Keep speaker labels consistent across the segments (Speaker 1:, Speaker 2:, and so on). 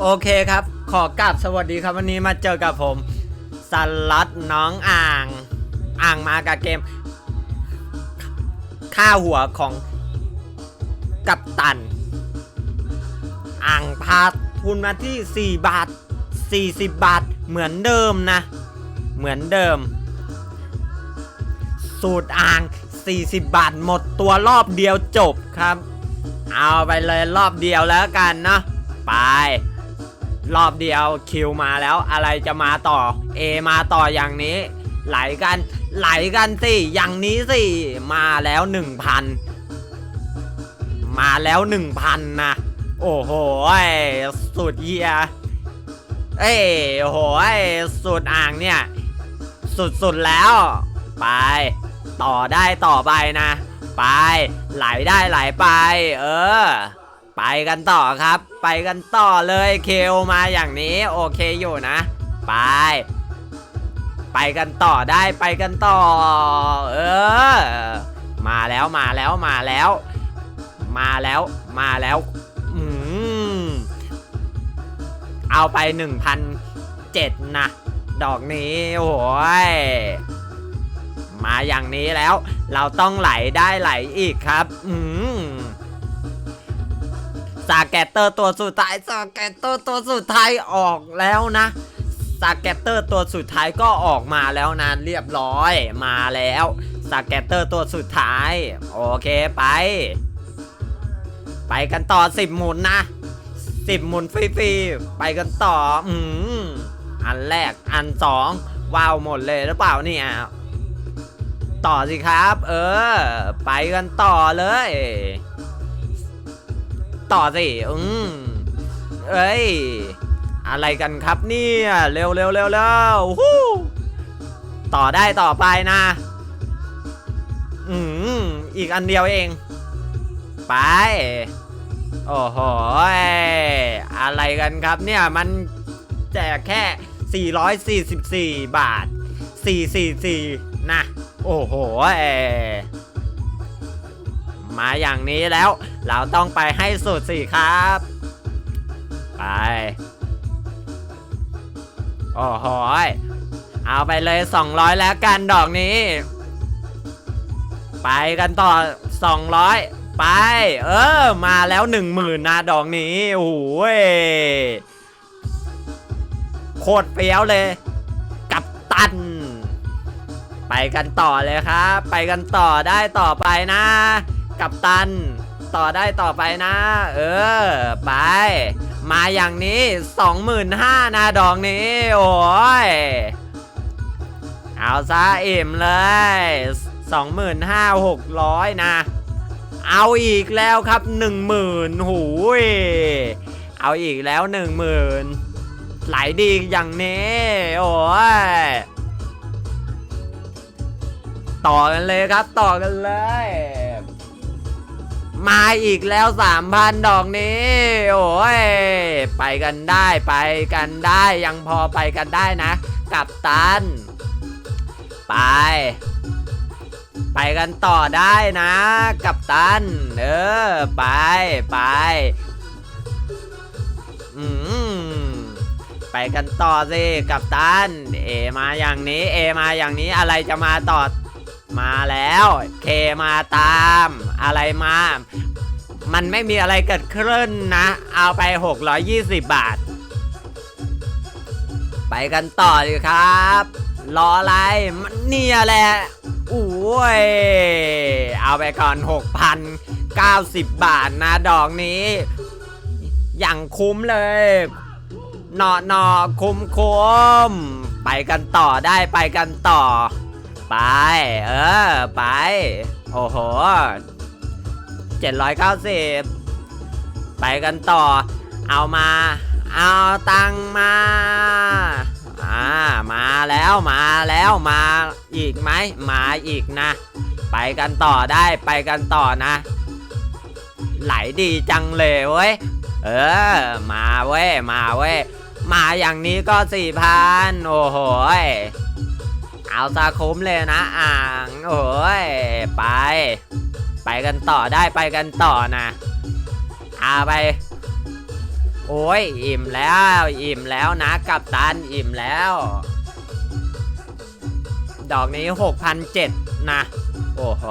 Speaker 1: โอเคครับ ขอกราบสวัสดีครับวันนี้มาเจอกับผมสลัดน้องอ่าง อ่างมากับเกมค่าหัวของกัปตัน อ่างพาทุนมาที่ 4 บาท 40 บาท เหมือนเดิมนะ เหมือนเดิม สูตรอ่าง 40 บาทหมดตัวรอบเดียวจบครับ เอาไปเลยรอบเดียวแล้วกันเนาะไป รอบเดียวคิวมาแล้วอะไรจะมาต่อ A มาต่ออย่างนี้ ไหลกันไหลกันสิอย่างนี้สิ มาแล้ว1,000มาแล้ว1,000นะ โอ้โหสุดเยียเอ้โอ้โหสุดอ่างเนี่ย สุดๆแล้ว ไป ต่อได้ต่อไปนะ ไป ไหลได้ไหลไป เออ ไปกันต่อครับ ไปกันต่อเลยเคลมาอย่างนี้โอเคอยู่นะ ไป ไปกันต่อได้ไปกันต่อ เออ มาแล้วมาแล้วมาแล้ว มาแล้วมาแล้วอืมเอาไป1 0 0นะดอกนี้โอ้ยมาอย่างนี้แล้ว เราต้องไหลได้ไหลอีกครับ อืม สาแกตเตอร์ตัวสุดท้ายสาแกตเตอร์ตัวสุดท้ายออกแล้วนะสาแกตเตอร์ตัวสุดท้ายก็ออกมาแล้วนะเรียบร้อยมาแล้วสาแกตเตอร์ตัวสุดท้าย โอเคไป ไปกันต่อสิบหมุนนะสิบหมุนฟรีๆไปกันต่ออืมอันแรกอันสองว้าวหมดเลยหรือเปล่าเนี่ยต่อสิครับ เออ ไปกันต่อเลย ต่อสิอืมเอ้ย อะไรกันครับเนี่ย เร็วเร็วเร็วเร็วฮู้ต่อได้ต่อไปนะ อืมอีกอันเดียวเอง ไป โอ้โห อะไรกันครับเนี่ย มันแจกแค่ 444 บาท 444 นะ โอ้โห มาอย่างนี้แล้ว เราต้องไปให้สุดสิครับ ไปโอ้โหเอาไปเลย 200 แล้วกันดอกนี้ ไปกันต่อ 200 ไป เออ มาแล้ว 10,000นะดอกนี้โอ้โหโคตรเฟี้ยวเลย กับตัน ไปกันต่อเลยครับ ไปกันต่อได้ต่อไปนะ กับตัน ต่อได้ต่อไปนะ เออ ไป มาอย่างนี้ 25,000นะดอกนี้ โอ้ย เอาซะอิ่มเลย 25,600 นะ เอาอีกแล้วครับ 10,000หูย เอาอีกแล้ว 10,000 ไหลดีอย่างนี้ โอ้ยต่อกันเลยครับต่อกันเลย มาอีกแล้วสามพันดอกนี้ โอ้ย ไปกันได้ไปกันได้ยังพอไปกันได้นะ กับตัน ไป ไปกันต่อได้นะ กับตัน เออ ไปไป อืมไปกันต่อสิกับตัน เอมาอย่างนี้ เอมาอย่างนี้อะไรจะมาต่อมาแล้ว เคมาตาม อะไรมา มันไม่มีอะไรเกิดขึ้นนะ เอาไป 620 บาท ไปกันต่อเลยครับ รออะไร มันเนี่ยแหละโอ้ย เอาไปก่อน 6,090 บาทนะดอกนี้ อย่างคุ้มเลยหนอหนอคุ้มคุ้มไปกันต่อได้ไปกันต่อ ไป เออ ไป โอ้โห 790 ไปกันต่อ เอามา เอาตังมา อ่า มาแล้วมาแล้วมาอีกไหมมาอีกนะ ไปกันต่อได้ไปกันต่อนะ ไหลดีจังเลยเว้ย เออ มาเว้ยมาเว้ย มาอย่างนี้ก็สี่พันโอ้โหยเอาซะคุ้มเลยนะอ่าง โอ้ย ไป ไปกันต่อได้ไปกันต่อนะอาไป โอ้ยอิ่มแล้ว อิ่มแล้วนะกับตันอิ่มแล้ว ดอกนี้6,007นะโอ้โห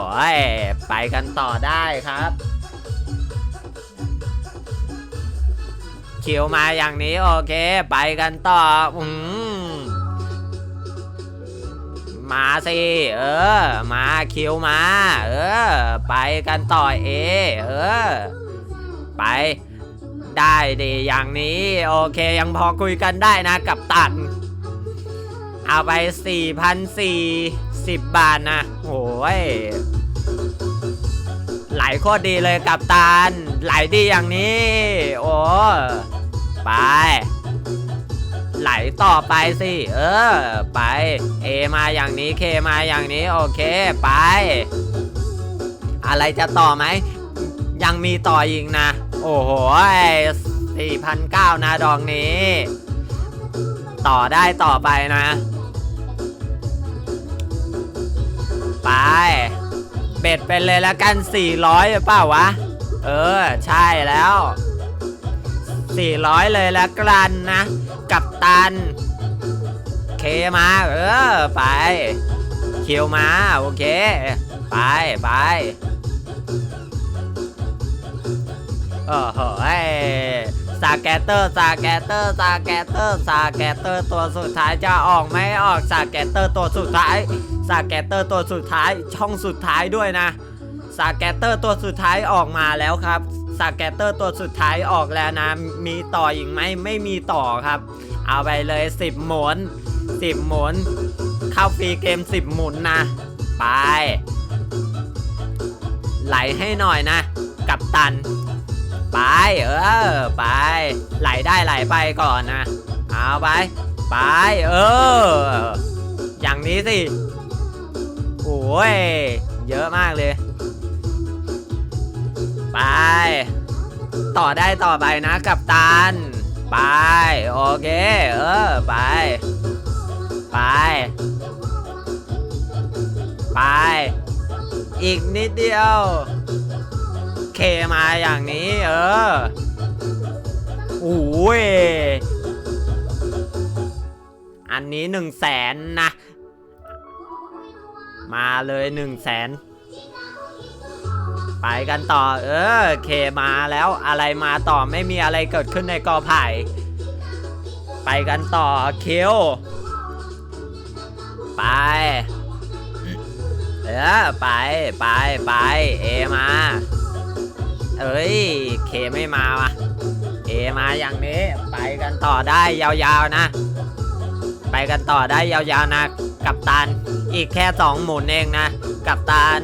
Speaker 1: ไปกันต่อได้ครับคิวมาอย่างนี้โอเค ไปกันต่ออืม มาสิ เออ มาคิวมา เออ ไปกันต่อเอ เออ ไป ได้ดีอย่างนี้ โอเคยังพอคุยกันได้นะกับตัน เอาไป 4,410 บาทนะโอ้ยไหลโคตรดีเลยกับตัน ไหลดีอย่างนี้ โอ้ไป ไหลต่อไปสิ เออ ไป A มาอย่างนี้ K มาอย่างนี้ โอเค ไป อะไรจะต่อไหม ยังมีต่ออีกนะ โอ้โห4,009นะดอกนี้ ต่อได้ต่อไปนะ ไป เบ็ดเป็นเลยละกัน 400หรือเปล่าวะ เออ ใช่แล้ว 400 เลยละกันนะ กับตัน เคมา เออ ไปคิวมา โอเค ไปไปโอ้โหสาแกตเตอร์สาแกตเตอร์สาแกตเตอร์สาแกตเตอร์ตัวสุดท้ายจะออกไม่ออกสาแกตเตอร์ตัวสุดท้ายสาแกตเตอร์ตัวสุดท้ายช่องสุดท้ายด้วยนะสาแกตเตอร์ตัวสุดท้ายออกมาแล้วครับ สาแกตเตอร์ตัวสุดท้ายออกแล้วนะ มีต่ออีกไหมไม่มีต่อครับ เอาไปเลย 10 หมุน 10 หมุน เข้าฟรีเกม 10 หมุนนะ ไป ไหลให้หน่อยนะ กับตัน ไป เออ ไป ไหลได้ไหลไปก่อนนะ เอาไป ไป เออ อย่างนี้สิ โอ้ย เยอะมากเลย ไป ต่อได้ต่อไปนะกับตัน ไป โอเค เออ ไป ไป ไป อีกนิดเดียว เคมาอย่างนี้ เออโอ้ยอันนี้หนึ่งแสนนะ มาเลยหนึ่งแสน ไปกันต่อ เออ เคมาแล้วอะไรมาต่อไม่มีอะไรเกิดขึ้นในกอไผ่ ไปกันต่อเคิวไป เออ ไปไปไปเอมา เอ้ย เคไม่มาวะเอมาอย่างนี้ ไปกันต่อได้ยาวๆนะ ไปกันต่อได้ยาวๆนะ กับตัน อีกแค่สองหมุนเองนะ กับตัน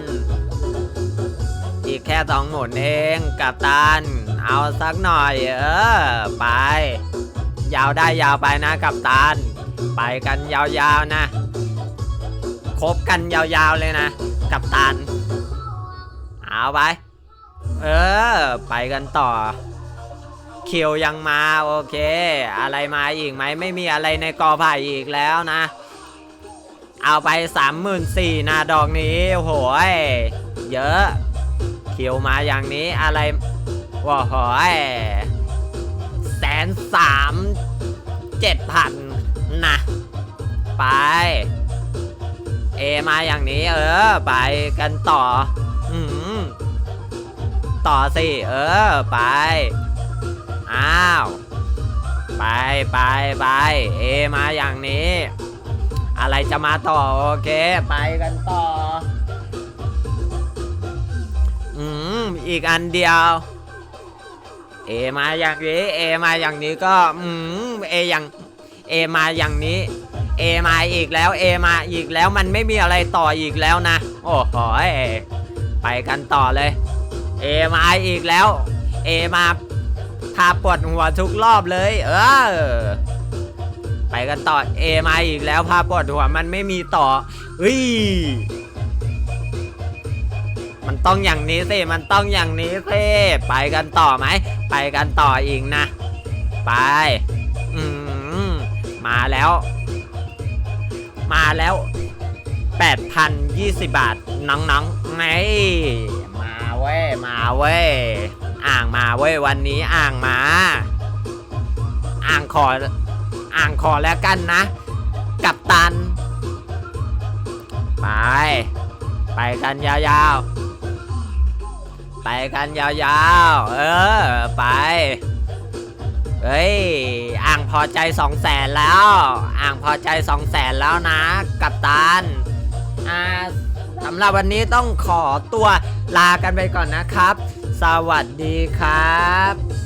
Speaker 1: อีกแค่สองหมุนเองกับตัน เอาสักหน่อย เออ ไป ยาวได้ยาวไปนะกับตัน ไปกันยาวๆนะ คบกันยาวๆเลยนะ กับตัน เอาไป เออ ไปกันต่อคิวยังมาโอเค อะไรมาอีกไหมไม่มีอะไรในกอไผ่อีกแล้วนะ เอาไปสามหมื่นสี่นะดอกนี้โหยเยอะ คิวมาอย่างนี้อะไรว้าโหยแสนสามเจ็ดพันนะไป เอมาอย่างนี้ เออ ไปกันต่อ อืมต่อสิ เออ ไป อ้าว ไปไปไปเอมาอย่างนี้ อะไรจะมาต่อ โอเค ไปกันต่อ อีกอันเดียว เอมาอย่างนี้เอมาอย่างนี้ก็อืมเออย่างเอมาอย่างนี้เอมาอีกแล้วเอมาอีกแล้วมันไม่มีอะไรต่ออีกแล้วนะ โอ้โหยไปกันต่อเลยเอมาอีกแล้วเอมาพาปวดหัวทุกรอบเลย เออไปกันต่อเอมาอีกแล้วพาปวดหัวมันไม่มีต่อเฮ้ย มันต้องอย่างนี้สิ มันต้องอย่างนี้สิไปกันต่อไหม ไปกันต่ออีกนะ ไป อืมมาแล้ว มาแล้ว 8,020 บาทน้องๆไงมาเว้ย มาเว้ย อ่างมาเว้ย วันนี้อ่างมา อ่างขอ อ่างขอแล้วกันนะ กับตัน ไป ไปกันยาวๆ ไปกันยาวๆ เออ ไป เฮ้ย อ่างพอใจสองแสนแล้ว อ่างพอใจสองแสนแล้วนะ กัปตัน อ่าสำหรับวันนี้ต้องขอตัวลากันไปก่อนนะครับ สวัสดีครับ